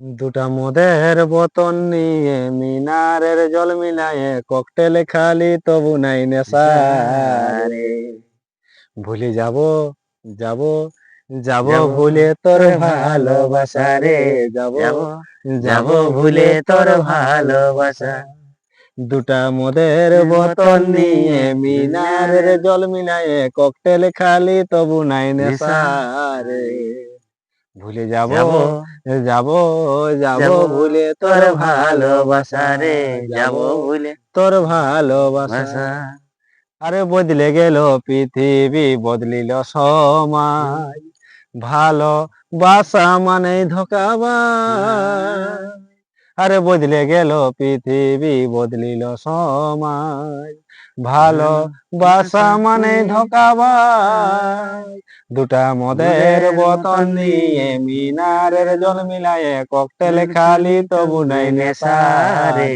দুটা মদের বোতল নিয়ে মিনারের জল মিলায়ে ককটেল খালি তবু নাই নেশা রে। ভুলে যাব যাব যাব ভুলে তোর ভালোবাসা রে। যাব যাব ভুলে তোর ভালোবাসা। দুটা মদের বোতল নিয়ে মিনারের জল মিলায়ে ককটেল খালি তবু নাই নেশা রে। ভুলে যাব যাব। যাব ভুলে তোর তোর ভালোবাসা রে যাব। ভুলে তোর ভালোবাসা। আরে বদলে গেল পৃথিবী বদলিল সমাজ ভালো বাসা মানে ধোকাবা আরে বদলে গেল পৃথিবী বদলিল সমাজ ভালো বাসা মানে ধোকাবা দুটা মদের বোতল নিয়ে মিনারের জল মিলায়ে ককটেল খালি তবু নাই নেশা রে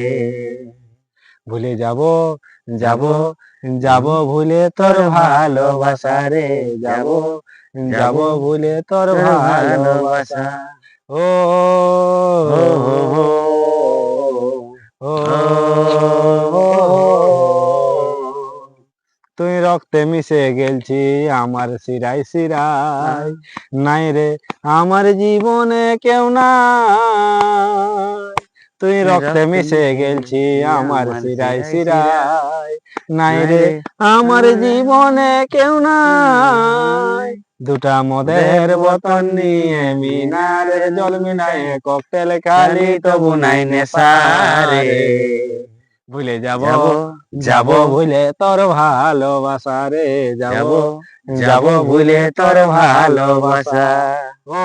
ভুলে যাব যাব যাব ভুলে তোর ভালোবাসা রে। যাব যাব ভুলে তোর ভালোবাসা। ও, তুই রক্তে মিশে গেলছি আমার শিরাই শিরাই নাই রে আমার জীবনে কেউ না তুই রক্তে মিশে গেলছি আমার শিরাই শিরাই নাই রে আমার জীবনে কেউ নাই। দুটা মদের বতন নিয়ে মিনারের জল মিলায়ে ককটেল খালি তবু নাই নেশা রে। ভুলে যাব যাব ভুলে তোর ভালোবাসা রে যাব যাব ভুলে তোর ভালোবাসা ও